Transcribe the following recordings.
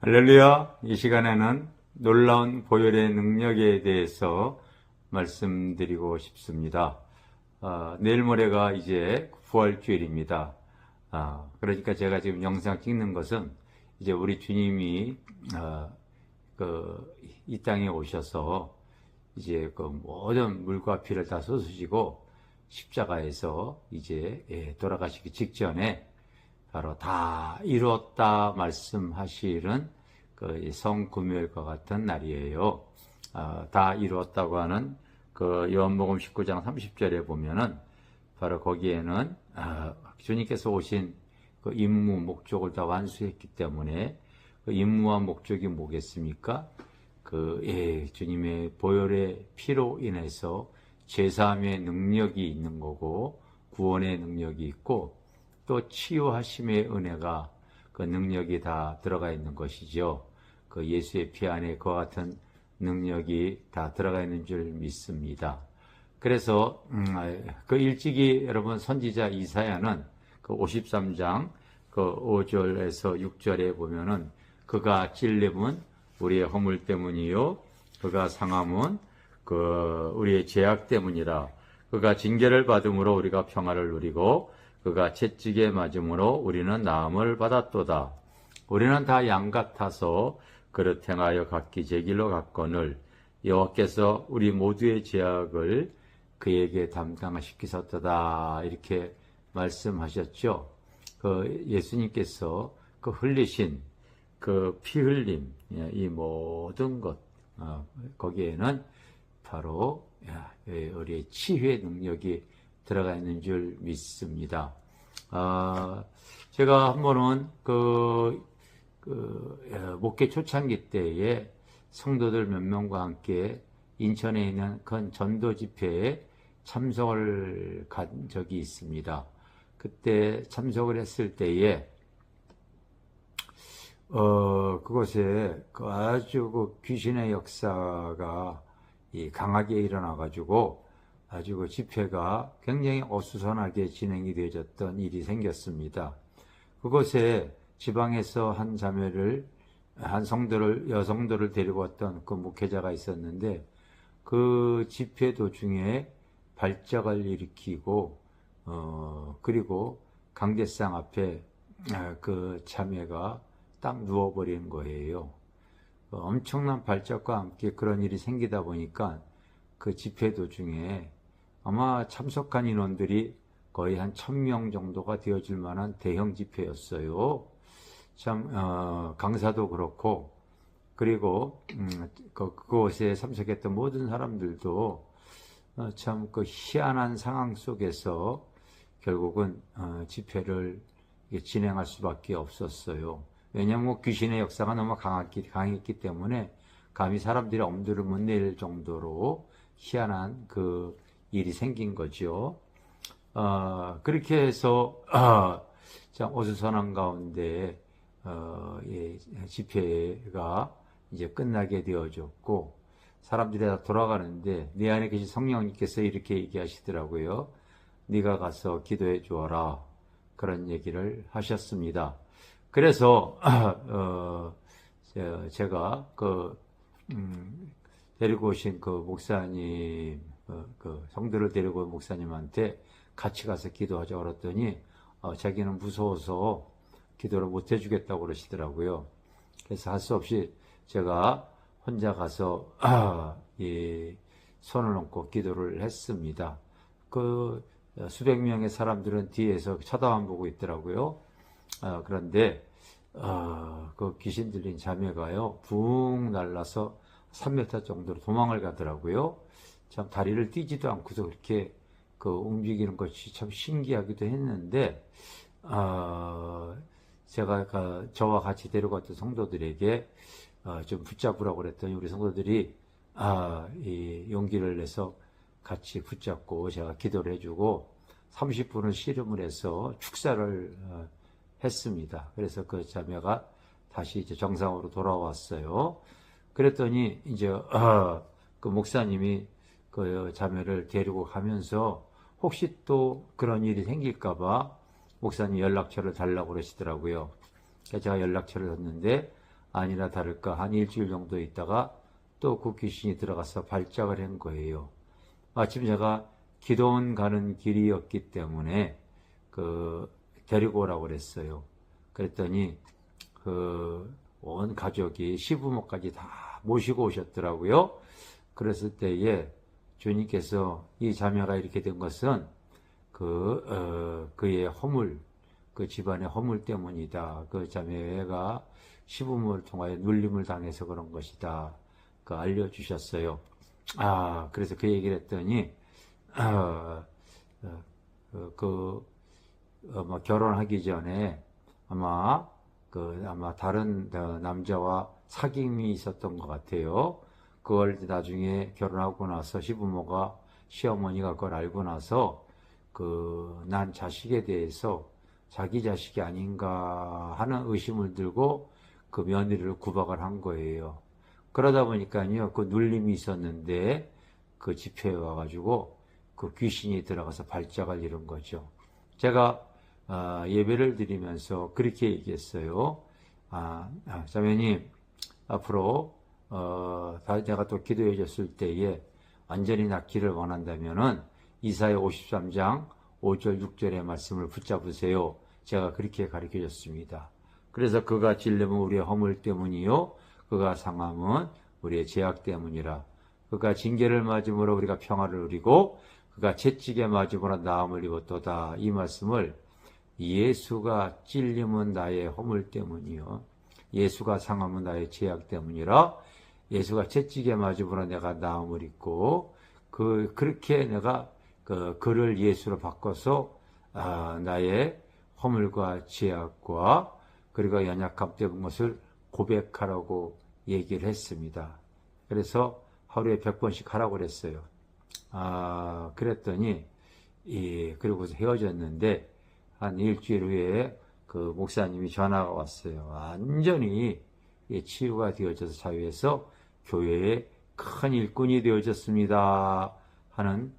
할렐루야! 이 시간에는 놀라운 보혈의 능력에 대해서 말씀드리고 싶습니다. 아, 내일 모레가 이제 부활주일입니다. 아, 그러니까 제가 지금 영상 찍는 것은 이제 우리 주님이 아, 그, 이 땅에 오셔서 이제 그 모든 물과 피를 다 쏟으시고 십자가에서 이제 예, 돌아가시기 직전에 바로 다 이루었다 말씀하시는 그 성금요일과 같은 날이에요. 아, 다 이루었다고 하는 그 요한복음 19장 30절에 보면은 바로 거기에는 아, 주님께서 오신 그 임무 목적을 다 완수했기 때문에 그 임무와 목적이 뭐겠습니까? 그 예, 주님의 보혈의 피로 인해서 제사함의 능력이 있는 거고 구원의 능력이 있고 또 치유하심의 은혜가 그 능력이 다 들어가 있는 것이죠. 그 예수의 피 안에 그와 같은 능력이 다 들어가 있는 줄 믿습니다. 그래서 음, 그 일찍이 여러분 선지자 이사야는 그 53장 그 5절에서 6절에 보면은 그가 찔림은 우리의 허물 때문이요 그가 상함은 그 우리의 죄악 때문이라 그가 징계를 받음으로 우리가 평화를 누리고 그가 채찍에 맞음으로 우리는 나음을 받았도다. 우리는 다 양 같아서 그릇 행하여 각기 제 길로 갔거늘 여호와께서 우리 모두의 죄악을 그에게 담당시키셨도다 이렇게 말씀하셨죠. 그 예수님께서 그 흘리신 그 피 흘림 예, 이 모든 것 어, 거기에는 바로 예, 우리의 치유의 능력이 들어가 있는 줄 믿습니다. 아, 제가 한 번은 그, 그 예, 목회 초창기 때에 성도들 몇 명과 함께 인천에 있는 큰 전도 집회에 참석을 간 적이 있습니다. 그때 참석을 했을 때에 어, 그곳에 그 아주 그 귀신의 역사가 강하게 일어나 가지고 아주 그 집회가 굉장히 어수선하게 진행이 되어졌던 일이 생겼습니다. 그곳에 지방에서 한 자매를, 한 성도를, 여성들을 데리고 왔던 그 목회자가 있었는데 그 집회 도중에 발작을 일으키고, 어, 그리고 강대상 앞에 아, 그 자매가 딱 누워버리는 거예요. 그 엄청난 발작과 함께 그런 일이 생기다 보니까 그 집회 도중에 아마 참석한 인원들이 거의 한 천명 정도가 되어질 만한 대형 집회였어요. 참, 어, 강사도 그렇고, 그리고, 음, 그, 그곳에 참석했던 모든 사람들도 어, 참그 희한한 상황 속에서 결국은 어, 집회를 진행할 수밖에 없었어요. 왜냐하면 뭐 귀신의 역사가 너무 강했기, 강했기 때문에 감히 사람들이 엄두를 못 낼 정도로 희한한 그 일이 생긴 거죠. 어, 그렇게 해서 어, 참 어수선한 가운데 어, 예, 집회가 이제 끝나게 되어졌고 사람들이 다 돌아가는데 내 안에 계신 성령님께서 이렇게 얘기하시더라고요. 네가 가서 기도해 주어라 그런 얘기를 하셨습니다. 그래서 어, 제가 그 음, 데리고 오신 그 목사님 어, 그 성도를 데리고 온 목사님한테 같이 가서 기도하자 그랬더니 어, 자기는 무서워서 기도를 못 해주겠다고 그러시더라고요. 그래서 할 수 없이 제가 혼자 가서 아, 이 손을 얹고 기도를 했습니다. 그 수백 명의 사람들은 뒤에서 쳐다만 보고 있더라고요. 어, 그런데 어, 그 귀신 들린 자매가요, 붕 날라서 3m 정도로 도망을 가더라고요. 참 다리를 띄지도 않고서 그렇게 그 움직이는 것이 참 신기하기도 했는데, 어, 제가 그 저와 같이 데려갔던 성도들에게 어, 좀 붙잡으라고 그랬더니 우리 성도들이 아, 이 용기를 내서 같이 붙잡고 제가 기도를 해주고 30분을 씨름을 해서 축사를 어, 했습니다. 그래서 그 자매가 다시 이제 정상으로 돌아왔어요. 그랬더니 이제 어, 그 목사님이 그 자매를 데리고 가면서 혹시 또 그런 일이 생길까봐 목사님 연락처를 달라고 그러시더라고요. 제가 연락처를 줬는데 아니나 다를까 한 일주일 정도 있다가 또 그 귀신이 들어가서 발작을 한 거예요. 마침 제가 기도원 가는 길이었기 때문에 그 데리고 오라고 그랬어요. 그랬더니 그 온 가족이 시부모까지 다 모시고 오셨더라고요. 그랬을 때에 주님께서 이 자매가 이렇게 된 것은 그 어, 그의 허물 그 집안의 허물 때문이다. 그 자매가 시부모를 통하여 눌림을 당해서 그런 것이다. 그 알려주셨어요. 아 그래서 그 얘기를 했더니 어, 어, 그, 그 어, 뭐 결혼하기 전에 아마 그 아마 다른 어, 남자와 사귐이 있었던 것 같아요. 그걸 나중에 결혼하고 나서 시부모가 시어머니가 그걸 알고 나서 그 난 자식에 대해서 자기 자식이 아닌가 하는 의심을 들고 그 며느리를 구박을 한 거예요. 그러다 보니까요 그 눌림이 있었는데 그 집회에 와가지고 그 귀신이 들어가서 발작을 이룬 거죠. 제가 아, 예배를 드리면서 그렇게 얘기했어요. 아, 아, 자매님, 앞으로, 어, 다- 내가 또 기도해 줬을 때에 완전히 낫기를 원한다면은 이사의 53장 5절, 6절의 말씀을 붙잡으세요. 제가 그렇게 가르쳐 줬습니다. 그래서 그가 질려면 우리의 허물 때문이요. 그가 상함은 우리의 죄악 때문이라. 그가 징계를 맞음으로 우리가 평화를 누리고 그가 채찍에 맞음으로 나음을 입었도다. 이 말씀을 예수가 찔림은 나의 허물 때문이요. 예수가 상함은 나의 죄악 때문이라. 예수가 채찍에 맞음으로 내가 나음을 입고 그 그렇게 내가 그 그를 예수로 바꿔서 아, 나의 허물과 죄악과 그리고 연약함 때문 것을 고백하라고 얘기를 했습니다. 그래서 하루에 100번씩 하라고 그랬어요. 아, 그랬더니, 이, 그리고서 헤어졌는데, 한 일주일 후에 그 목사님이 전화가 왔어요. 완전히 이 치유가 되어져서 자유해서 교회의 큰 일꾼이 되어졌습니다. 하는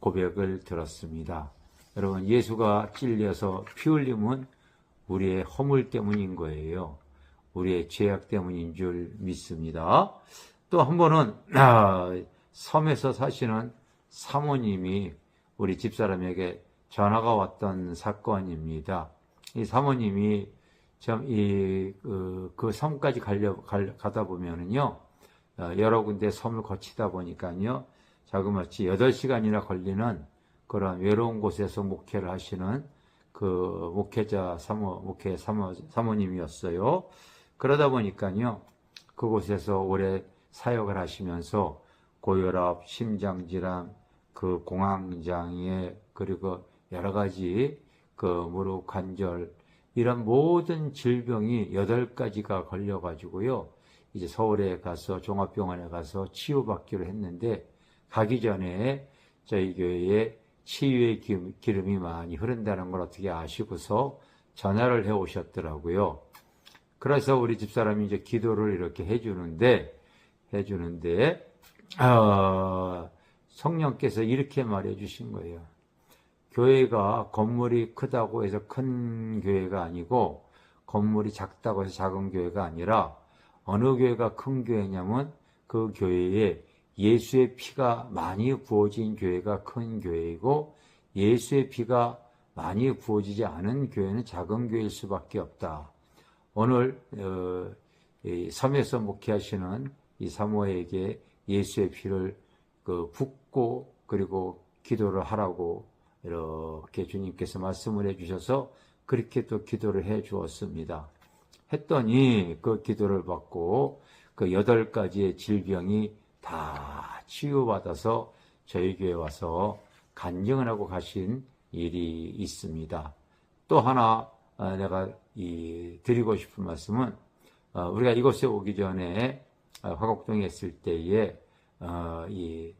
고백을 들었습니다. 여러분, 예수가 찔려서 피 흘림은 우리의 허물 때문인 거예요. 우리의 죄악 때문인 줄 믿습니다. 또 한 번은 아, 섬에서 사시는 사모님이 우리 집사람에게 전화가 왔던 사건입니다. 이 사모님이 참이그 그 섬까지 가려 갈- 가다 보면은요 어, 여러 군데 섬을 거치다 보니까요 자그마치 8시간이나 걸리는 그런 외로운 곳에서 목회를 하시는 그 목회자 사모 목회 사모 사모님이었어요. 그러다 보니까요 그곳에서 오래 사역을 하시면서 고혈압, 심장질환, 그 공황장애 그리고 여러 가지 그 무릎 관절 이런 모든 질병이 여덟 가지가 걸려 가지고요. 이제 서울에 가서 종합병원에 가서 치유받기로 했는데 가기 전에 저희 교회에 치유의 기- 기름이 많이 흐른다는 걸 어떻게 아시고서 전화를 해 오셨더라고요. 그래서 우리 집사람이 이제 기도를 이렇게 해주는데, 해주는데, 어, 성령께서 이렇게 말해 주신 거예요. 교회가 건물이 크다고 해서 큰 교회가 아니고, 건물이 작다고 해서 작은 교회가 아니라, 어느 교회가 큰 교회냐면, 그 교회에 예수의 피가 많이 부어진 교회가 큰 교회이고, 예수의 피가 많이 부어지지 않은 교회는 작은 교회일 수밖에 없다. 오늘 어, 이 섬에서 목회하시는 이 사모에게 예수의 피를 그 붓고 그리고 기도를 하라고 이렇게 주님께서 말씀을 해주셔서 그렇게 또 기도를 해 주었습니다. 했더니 그 기도를 받고 그 여덟 가지의 질병이 다 치유받아서 저희 교회 와서 간증을 하고 가신 일이 있습니다. 또 하나 어, 내가 이 드리고 싶은 말씀은 어, 우리가 이곳에 오기 전에 어, 화곡동에 있을 때에 어, 이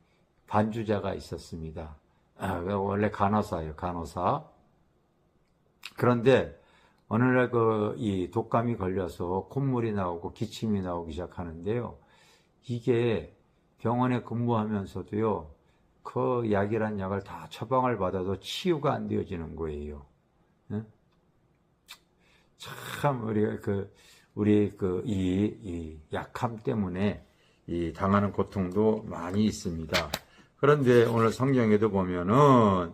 반주자가 있었습니다. 아, 원래 간호사예요, 간호사. 그런데 어느 날 그 이 독감이 걸려서 콧물이 나오고 기침이 나오기 시작하는데요. 이게 병원에 근무하면서도요. 그 약이란 약을 다 처방을 받아도 치유가 안 되어지는 거예요. 응? 참 우리가 그 우리 그이 이 약함 때문에 이 당하는 고통도 많이 있습니다. 그런데 오늘 성경에도 보면은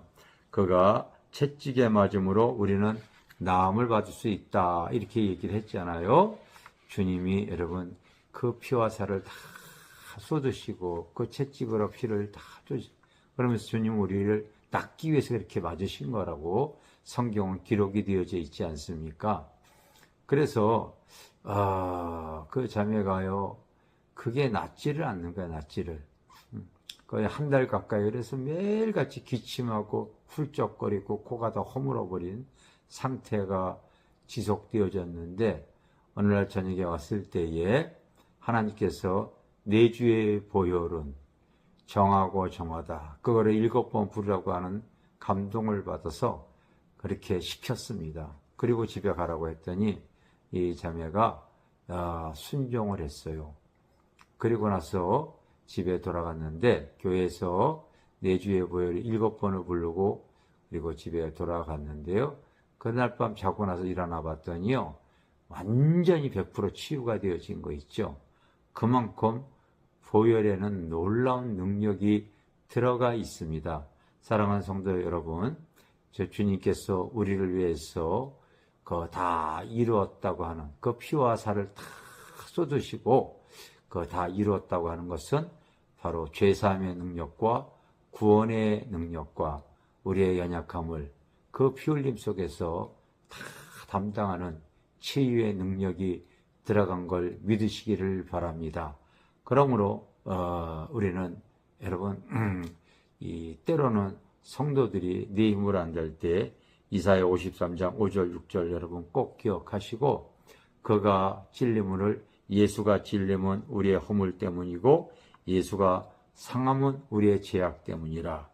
그가 채찍에 맞음으로 우리는 나음을 받을 수 있다 이렇게 얘기를 했잖아요. 주님이 여러분 그 피와 살을 다 쏟으시고 그 채찍으로 피를 다 쫓. 그러면서 주님 우리를 닦기 위해서 그렇게 맞으신 거라고 성경은 기록이 되어져 있지 않습니까? 그래서 아, 그 자매가요 그게 낫지를 않는 거야 낫지를 음, 거의 한 달 가까이 그래서 매일같이 기침하고 훌쩍거리고 코가 다 허물어버린 상태가 지속되어졌는데 어느 날 저녁에 왔을 때에 하나님께서 내주의 보혈은 정하고 정하다 그거를 일곱 번 부르라고 하는 감동을 받아서 그렇게 시켰습니다. 그리고 집에 가라고 했더니 이 자매가 아, 순종을 했어요. 그리고 나서 집에 돌아갔는데 교회에서 내주의 보혈을 일곱 번을 부르고 그리고 집에 돌아갔는데요. 그날 밤 자고 나서 일어나 봤더니요. 완전히 100% 치유가 되어진 거 있죠. 그만큼 보혈에는 놀라운 능력이 들어가 있습니다. 사랑하는 성도 여러분, 저 주님께서 우리를 위해서 그 다 이루었다고 하는 그 피와 살을 다 쏟으시고 그 다 이루었다고 하는 것은 바로 죄사함의 능력과 구원의 능력과 우리의 연약함을 그 피 흘림 속에서 다 담당하는 치유의 능력이 들어간 걸 믿으시기를 바랍니다. 그러므로 어, 우리는 여러분 이 때로는 성도들이 네 힘을 안 될 때 이사야 53장 5절 6절 여러분 꼭 기억하시고 그가 찔림을 예수가 찔림은 우리의 허물 때문이고 예수가 상함은 우리의 죄악 때문이라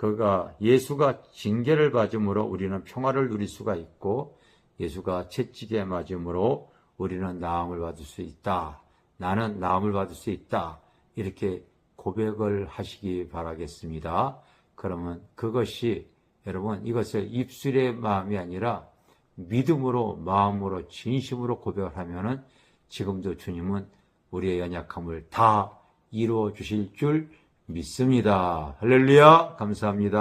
그가 예수가 징계를 받음으로 우리는 평화를 누릴 수가 있고 예수가 채찍에 맞음으로 우리는 나음을 받을 수 있다. 나는 나음을 받을 수 있다. 이렇게 고백을 하시기 바라겠습니다. 그러면 그것이 여러분 이것을 입술의 마음이 아니라 믿음으로 마음으로 진심으로 고백을 하면은 지금도 주님은 우리의 연약함을 다 이루어 주실 줄 믿습니다. 할렐루야 감사합니다.